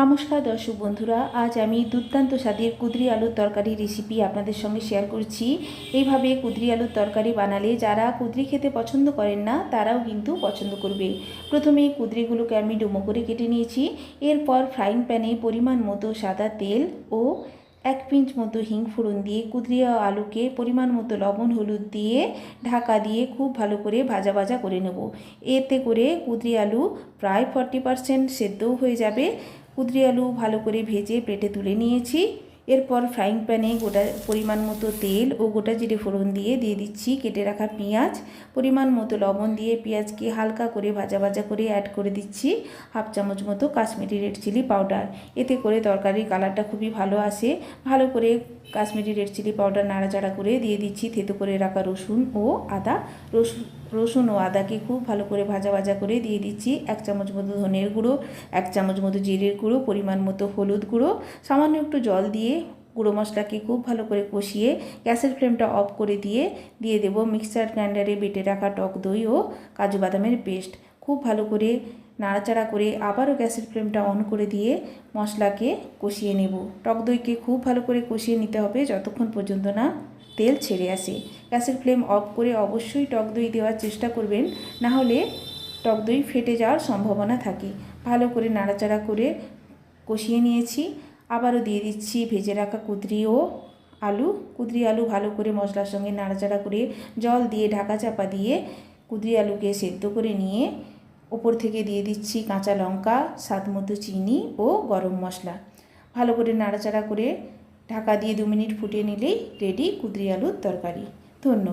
নমস্কার দর্শক বন্ধুরা, আজ আমি দুর্দান্ত স্বাদের কুদরি আলুর তরকারি রেসিপি আপনাদের সঙ্গে শেয়ার করছি। এইভাবে কুদরি আলুর তরকারি বানালে যারা কুদরি খেতে পছন্দ করেন না, তারাও কিন্তু পছন্দ করবে। প্রথমে কুদরিগুলোকে আমি ডুমো করে কেটে নিয়েছি। এরপর ফ্রাইং প্যানে পরিমাণ মতো সাদা তেল ও এক পিঞ্চ মতো হিং ফোড়ন দিয়ে কুদরি আলুকে পরিমাণ মতো লবণ, হলুদ দিয়ে ঢাকা দিয়ে খুব ভালো করে ভাজা ভাজা করে নেব। এতে করে কুদরি আলু প্রায় ফর্টি পারসেন্ট সেদ্ধও হয়ে যাবে। কুদরি আলু ভালো করে ভেজে প্লেটে তুলে নিয়েছি। এরপর ফ্রাইং প্যানে গোটা পরিমাণ মতো তেল ও গোটা জিরে ফোড়ন দিয়ে দিয়ে দিচ্ছি কেটে রাখা পেঁয়াজ। পরিমাণ মতো লবণ দিয়ে পেঁয়াজকে হালকা করে ভাজা ভাজা করে অ্যাড করে দিচ্ছি হাফ চামচ মতো কাশ্মীরি রেড চিলি পাউডার এতে করে তরকারির কালারটা খুবই ভালো আসে। ভালো করে কাশ্মীরি রেড চিলি পাউডার নাড়াচাড়া করে দিয়ে দিচ্ছি থেতো করে রাখা রসুন ও আদা। রসুন রসুন ও আদাকে খুব ভালো করে ভাজা ভাজা করে দিয়ে দিচ্ছি। এক চামচ মতো ধনের গুঁড়ো, এক চামচ মতো জিরের গুঁড়ো, পরিমাণ মতো হলুদ গুঁড়ো। সামান্য একটু জল দিয়ে গুঁড়ো মশলাকে খুব ভালো করে কষিয়ে গ্যাসের ফ্লেমটা অফ করে দিয়ে দিয়ে দেব মিক্সার, গ্রাইন্ডারে বেটে রাখা টক দই ও কাজু বাদামের পেস্ট। খুব ভালো করে নাড়াচাড়া করে আবারও গ্যাসের ফ্লেমটা অন করে দিয়ে মশলাকে কষিয়ে নেব। টক দইকে খুব ভালো করে কষিয়ে নিতে হবে যতক্ষণ পর্যন্ত না তেল ছেড়ে আসে। গ্যাসের ফ্লেম অফ করে অবশ্যই টক দই দেওয়ার চেষ্টা করবেন, না হলে টক দই ফেটে যাওয়ার সম্ভাবনা থাকে। ভালো করে নাড়াচাড়া করে কষিয়ে নিয়েছি। আবারও দিয়ে দিচ্ছি ভেজে রাখা কুদরি ও আলু। কুদরি আলু ভালো করে মশলার সঙ্গে নাড়াচাড়া করে জল দিয়ে ঢাকা চাপা দিয়ে কুদরি আলুকে সেদ্ধ করে নিয়ে ওপর থেকে দিয়ে দিচ্ছি কাঁচা লঙ্কা, স্বাদ মতো চিনি ও গরম মশলা। ভালো করে নাড়াচাড়া করে ঢাকা দিয়ে দু মিনিট ফুটিয়ে নিলেই রেডি কুদরি আলুর তরকারি। ধন্যবাদ।